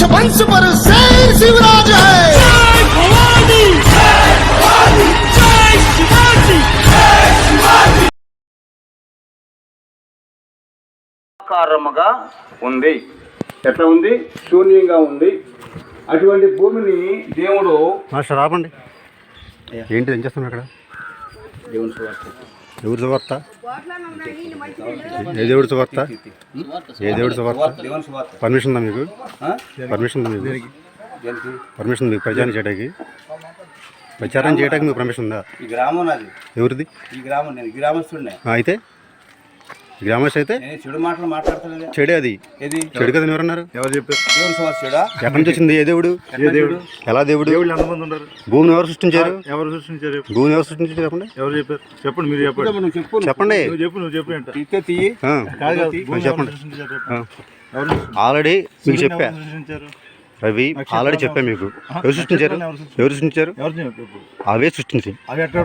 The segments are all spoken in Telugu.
पंच वंश पर शेर शिवराज है ఆకారముగా ఉంది ఎట్లా ఉంది శూన్యంగా ఉంది అటువంటి భూమిని దేవుడు మాస్టర్ రాపండి ఏంటి ఏం చేస్తున్నారు అక్కడ దేవుని సువార్త ఎవరు సువార్త ఏ దేవుడి సువార్త ఏ దేవుడి సువార్త పర్మిషన్ ఉందా మీకు? పర్మిషన్ ఉందా మీకు? పర్మిషన్ ఉంది మీకు ప్రచారం చేయడానికి? ప్రచారం చేయడానికి మీకు పర్మిషన్ ఉందా? ఈ గ్రామం నాది. ఎవరిది? ఈ గ్రామం నేను అయితే? గ్రామస్ అయితే? చెడు మాటలు మాట్లాడతలేదు చెడే అది. ఏది? చెడు కదా ఎవరన్నారు? ఎవరు చెప్పారు? దేవుని సువార్త చెడా? ఎక్కడి నుంచి వచ్చింది? ఏ దేవుడు? ఏ దేవుడు? ఎలా దేవుడు? ఎంతమంది ఉన్నారు? భూమిని ఎవరు సృష్టించారు? ఎవరు సృష్టించారు భూమిని ఎవరు సృష్టించారు చెప్పండి? ఎవరు చెప్పారు? చెప్పండి మీరు చెప్పండి. చెప్పు చెప్పండి. నువ్వు చెప్పు నువ్వు చెప్పండి. ఎవరు సృష్టించారు చెప్పు. ఆ. ఎవరు ఆల్రెడీ మీకు సూర్యుని చెప్పా. రవి ఆల్రెడీ చెప్పా మీకు. ఎవరు సృష్టించారు? ఎవరు సృష్టించారు? అవే సృష్టించి అవి ఎట్లా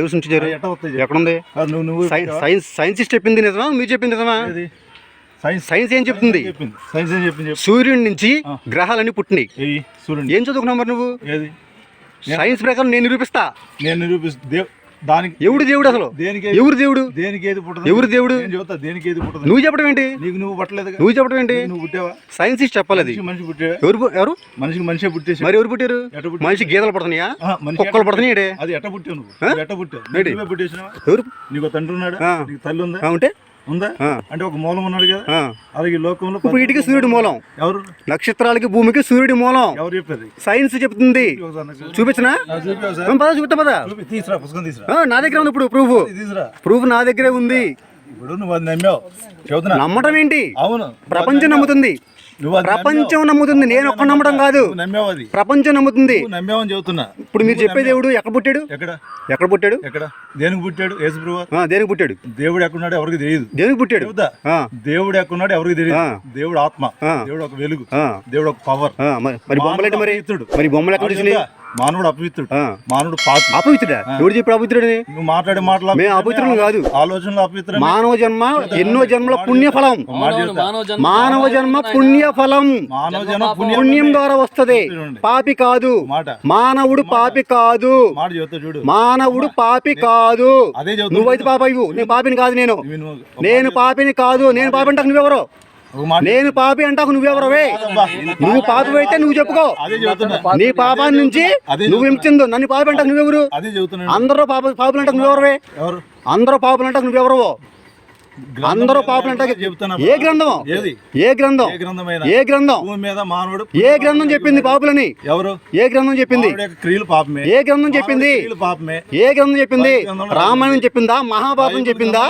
ఎవరు సృష్టించారు? అవి ఎక్కడుంది? సైన్స్ సైన్స్ సైన్సిస్ట్ చెప్పింది నిజమా? మీరు చెప్పింది నిజమా? సైన్స్ సైన్స్ ఏం చెప్తుంది? సైన్స్ ఏం చెప్పింది చెప్పు. సూర్యుడి నుంచి గ్రహాలన్నీ పుట్టినాయి. ఏం చదువుకున్నావు మరి నువ్వు? సైన్స్ ప్రకారం నేను నిరూపిస్తా. నేను నిరూపిస్తు. దానికి ఎవడు దేవుడు అసలు? దేనికి ఎవరు దేవుడు? దేనికి ఏది పుట్టదు? ఎవరు దేవుడు? చెబుతా దేనికి ఏది పుట్టదు? నువ్వు చెప్పడం ఏంటి? నీకు నువ్వు పట్టలేదు నువ్వు చెప్పడం ఏంటి? నువ్వు పుట్టావా? సైన్సిస్ట్ చెప్పాలి అది మనిషి పుట్టావా? ఎవరు ఎవరు? మనిషికి మనిషే పుట్టేసి మరి ఎవరు పుట్టారు? మనిషి గీతలు పడుతున్నాయా? కుక్కలు పడుతున్నాయి. అది ఎట్ట పుట్టావు నువ్వు? ఎట్ట పుట్టావు? ఎవరు? నీకు తండ్రి ఉన్నాడా. నీకు తల్లి ఉందా? ఉంటే? ఉందా. అంటే ఒక మూలం ఉన్నాడు కదా. అలాగే లోకంలో ఇప్పుడు వీటికి సూర్యుడి మూలం. ఎవరు? నక్షత్రాలకి భూమికి సూర్యుడి మూలం. ఎవరు చెప్పేది? సైన్స్ చెప్తుంది. చూపించనా? పద చూపిస్తా పద. తీసురా పుస్తకం తీసురా. నా దగ్గర ఉంది ఇప్పుడు ప్రూఫ్ ప్రూఫ్ నా దగ్గరే ఉంది. ఇప్పుడు నువ్వు నమ్మావు. నమ్మటం ఏంటి? అవును. ప్రపంచం నమ్ముతుంది. ప్రపంచం నమ్ముతుంది. నేను ఒక్క నమ్మడం కాదు. నువ్వు నమ్మావు అది ప్రపంచం నమ్ముతుంది. నమ్మావని చెబుతున్నా. ఇప్పుడు మీరు చెప్పే దేవుడు ఎక్కడ పుట్టాడు? ఎక్కడ? ఎక్కడ పుట్టాడు? ఎక్కడ? దేనికి పుట్టాడు? యేసుప్రభు దేనికి పుట్టాడు? దేవుడు ఎక్కడున్నాడు ఎవరికి తెలియదు. దేనికి పుట్టాడు? దేవుడు ఎక్కడున్నాడు ఎవరికి తెలియదు. దేవుడు ఆత్మ. దేవుడు ఒక వెలుగు. దేవుడు ఒక పవర్ ఆ, మరి- బొమ్మలు మరి. మరి బొమ్మలు ఎక్కడ మానవుడు అపవిత్రుడు. మానవుడు పాపి. అపవిత్రుడా? ఎవడు చెప్పాడు అపవిత్రుడని? నువ్వు మాట్లాడే మాటలు మేము అపవిత్రులం కాదు. ఆలోచనలు అపవిత్రం మానవ జన్మ ఎన్నో జన్మల పుణ్యఫలం. మానవ జన్మ పుణ్యఫలం. మానవ జనం పుణ్యం పుణ్యం ద్వారా వస్తది. పాపి కాదు. మాట. మానవుడు పాపి కాదు. మానవుడు పాపి కాదు. నువ్వైతే పాప ఇవ్వు నేను పాపిని కాదు నేను. నేను పాపిని కాదు. నేను పాపి అంటాకు నువ్వెవరో? నేను పాపి అంటాకు నువ్వెవరవే నువ్వు పాపి అయితే నువ్వు చెప్పుకో. నీ పాపాన్ని నుంచి నువ్వు ఎంచుందో నన్ను పాపి అంటాకు నువ్వెవరు? అందరూ పాప పాపులు అంటాకు నువ్వెవరవే ఎవరు? అందరూ పాపులు అంటాకు నువ్వెవరవో అందరూ పాపులు అంటాకు చెబుతున్నా ఏ గ్రంథం? ఏది? ఏ గ్రంథం? ఏ గ్రంథం? భూమి మీద మానవుడు ఏ గ్రంథం చెప్పింది పాపులని? ఎవరు? ఏ గ్రంథం చెప్పింది? క్రియలు పాపమే. ఏ గ్రంథం చెప్పింది? పాపమే. ఏ గ్రంథం చెప్పింది? రామాయణం చెప్పిందా? మహాభారతం చెప్పిందా?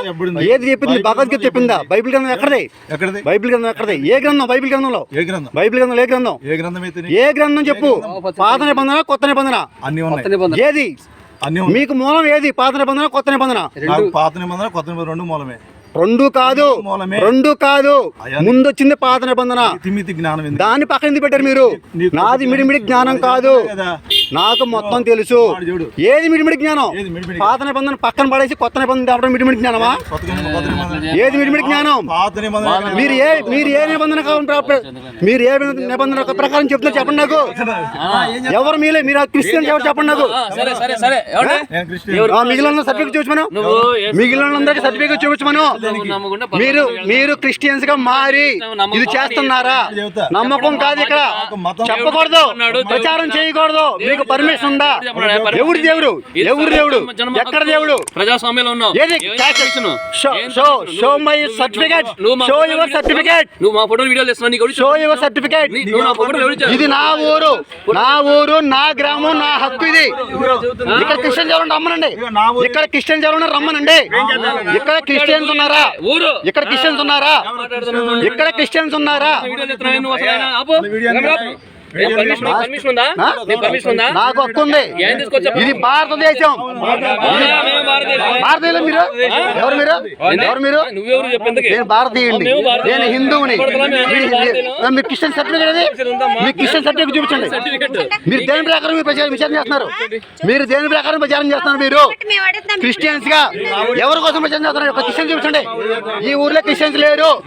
ఏది చెప్పింది? భగవద్గీత చెప్పిందా? బైబిల్ గ్రంథం ఎక్కడది? ఎక్కడిది? బైబిల్ గ్రంథం ఎక్కడది? ఏ గ్రంథం? బైబిల్ గ్రంథంలో? ఏ గ్రంథం? బైబిల్ గ్రంథం ఏ గ్రంథం? ఏ గ్రంథం అయితే ఏ గ్రంథం? చెప్పు పాత నిబంధన కొత్త నిబంధన. అన్ని ఉన్నాయి. ఏది? అన్ని ఉన్నాయి. మీకు మూలం ఏది? పాత నిబంధన కొత్త నిబంధన? పాత నిబంధన కొత్త నిబంధన రెండు మూలమే. రెండు కాదు. రెండు కాదు. ముందు వచ్చింది పాత నిబంధన. దాన్ని పక్కన పెట్టారు మీరు? నాది మిడిమిడి జ్ఞానం కదా. నాకు మొత్తం తెలుసు. ఏది మిడిమిడి జ్ఞానం? ఏది మిడిమిడి పాత నిబంధన పక్కన పడేసి కొత్త నిబంధన తేవడం మిడిమిడి జ్ఞానమా? ఏది మిడిమిడి జ్ఞానం? మీరు ఏ మీరు ఏ నిబంధన మీరు ఏ నిబంధన ప్రకారం చెప్తున్నారు చెప్పండి నాకు. ఎవరు మీలే? మీరు ఆ క్రిస్టియన్ ఎవరు చెప్పండి నాకు? సరే సరే సరే. ఎవరు? నేను క్రిస్టియన్. ఆ మిగిలిన సర్టిఫికేట్ చూపించమను నువ్వు మిగిలిన వాళ్ళందరికీ సర్టిఫికేట్ చూపించమను మీరు మీరు క్రిస్టియన్స్గా మారి ఇది చేస్తున్నారా. నమ్మకం కాదు ఇక్కడ. చెప్పకూడదు. ప్రచారం చేయకూడదు. మీకు పర్మిషన్ ఉందా? ఎవరు దేవుడు? ఎవరు దేవుడు? ఎక్కడ దేవుడు? ప్రజాస్వామ్యంలో ఉన్నావు. ఏది? ఏం చేస్తున్నావు? ఏం show my certificate show your certificate నువ్వు మా ఫోటో వీడియోలు ఇస్తున్నావు నీకు షో యువర్ సర్టిఫికేట్? ఇది నా ఊరు. నా ఊరు నా గ్రామం నా హక్కు ఇది. ఇక్కడ క్రిస్టియన్ ఎవరు రమ్మనండి. ఇక్కడ క్రిస్టియన్స్ ఎవరు రమ్మనండి. ఇక్కడ క్రిస్టియన్స్ ఉన్నారా? ఊరు. ఇక్కడ క్రిస్టియన్స్ ఉన్నారా? ఇక్కడ క్రిస్టియన్స్ ఉన్నారా? నీకు పర్మిషన్ ఉందా? నాకు హక్కు ఉంది ఇది భారతదేశం. భారతీయులు మీరు? ఎవరు మీరు? ఎవరు మీరు? నేను భారతీయుడిని. నేను హిందువుని. మీరు- క్రిస్టియన్ సర్టిఫికేట్ అది మీ క్రిస్టియన్ సర్టిఫికేట్ చూపించండి. సర్టిఫికెట్ మీరు దేని ప్రకారం మీరు ప్రచారం విచారణ చేస్తున్నారు? మీరు దేని ప్రకారం ప్రచారం చేస్తున్నారు మీరు? క్రిస్టియన్స్గా ఎవరి కోసం ప్రచారం చేస్తున్నారు? ఒక క్రిస్టియన్ చూపించండి. ఈ ఊర్లో క్రిస్టియన్స్ లేరు.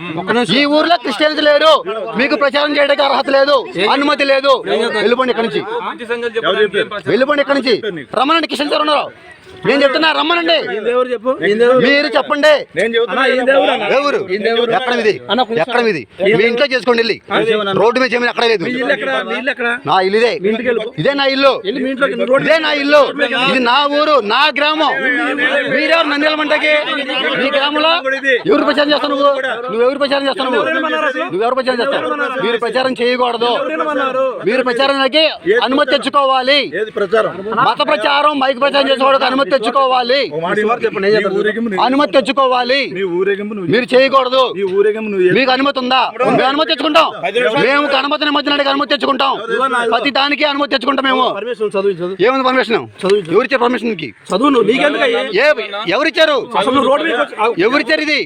ఈ ఊర్లో క్రిస్టియన్స్ లేరు. మీకు ప్రచారం చేయడానికి అర్హత లేదు. అనుమతి లేదు. వెళ్ళిపోండి ఇక్కడి నుంచి. వెళ్ళిపోండి ఇక్కడి నుంచి. రమ్మనండి కిషన్ సార్ ఉన్నారు. నేను చెప్తున్నా రమ్మనండి. మీరు చెప్పండి. ఎవరు? ఎక్కడ ఇది ఎక్కడ ఇది మీ ఇంట్లో చేసుకోండి వెళ్ళి. రోడ్డు మీద చేయమని ఎక్కడ? లేదు నా ఇల్లు ఇదే ఇదే నా ఇల్లు. ఇదే నా ఇల్లు. ఇది నా ఊరు నా గ్రామం. మీరెవరు నన్ను వెళ్ళమంటాకి మీ గ్రామంలో ఎవరు ప్రచారం చేస్తావు నువ్వు? నువ్వు ఎవరు ప్రచారం చేస్తావు నువ్వు? నువ్వెవరు ప్రచారం చేస్తావు మీరు ప్రచారం చేయకూడదు. మీరు ప్రచారానికి అనుమతి తెచ్చుకోవాలి. ఏది ప్రచారం? మత ప్రచారం మైక్ ప్రచారం చేసేవాడికి అనుమతి తెచ్చుకోవాలి. అనుమతి తెచ్చుకోవాలి. మీరు చేయకూడదు. మీకు అనుమతి ఉందా? మేము అనుమతి తెచ్చుకుంటాం. మేము అనుమతి నిమజ్జనానికి అనుమతి తెచ్చుకుంటాం. ప్రతి దానికి అనుమతి తెచ్చుకుంటాం మేము. ఏముంది పర్మిషన్? ఎవరిచ్చారు పర్మిషన్కి ఎవరిచ్చారు? ఎవరిచ్చారు ఇది?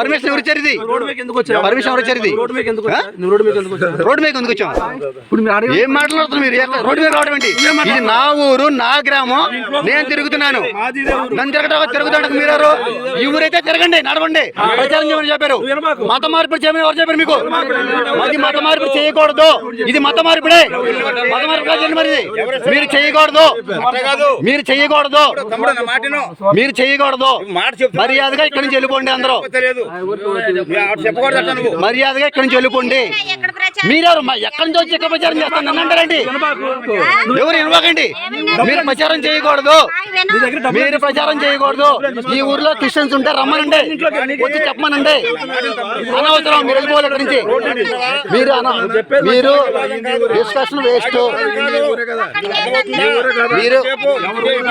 పర్మిషన్ ఎవరిచ్చారు ఇది? పర్మిషన్ ఎవరు ఇచ్చారు ఇది? రోడ్డు మీద ఎందుకు వచ్చాం ఏం మాట్లాడుతున్నారు మీరు? రోడ్డు మీద రావడం ఏంటి? ఇది నా ఊరు నా గ్రామం. నేను తిరుగుతున్నాను. నన్ను తిరగటం తిరుగుతాడు మీరు ఈ ఊరైతే తిరగండి నడవండి. ప్రచారం చేయమని చెప్పారు. మత మార్పిడి చేయమని ఎవరు చెప్పారు మీకు? అది మత మార్పిడి చేయకూడదు. ఇది మత మార్పిడే. మత మార్పిడి కాదు మరి. మీరు చేయకూడదు. మీరు చేయకూడదు. మీరు చేయకూడదు. మర్యాదగా ఇక్కడి నుంచి వెళ్ళిపోండి అందరూ. మర్యాదగా ఇక్కడి నుంచి వెళ్ళిపోండి. మీరెవరు? ఎక్కడి నుంచి వచ్చి ఎక్కడ ప్రచారం చేస్తాను నన్ను అంటారండి. ఎవరు ఇవ్వకండి మీరు ప్రచారం చేయకూడదు. మీరు ప్రచారం చేయకూడదు. ఈ ఊర్లో క్రిస్టియన్స్ ఉంటే రమ్మనండి. వచ్చి చెప్పమనండి. అనవసరం మీరు వెళ్ళిపోవాలి ఇక్కడి నుంచి. మీరు అన- మీరు డిస్కషన్ వేస్ట్. నీ ఊరే కదా మీరు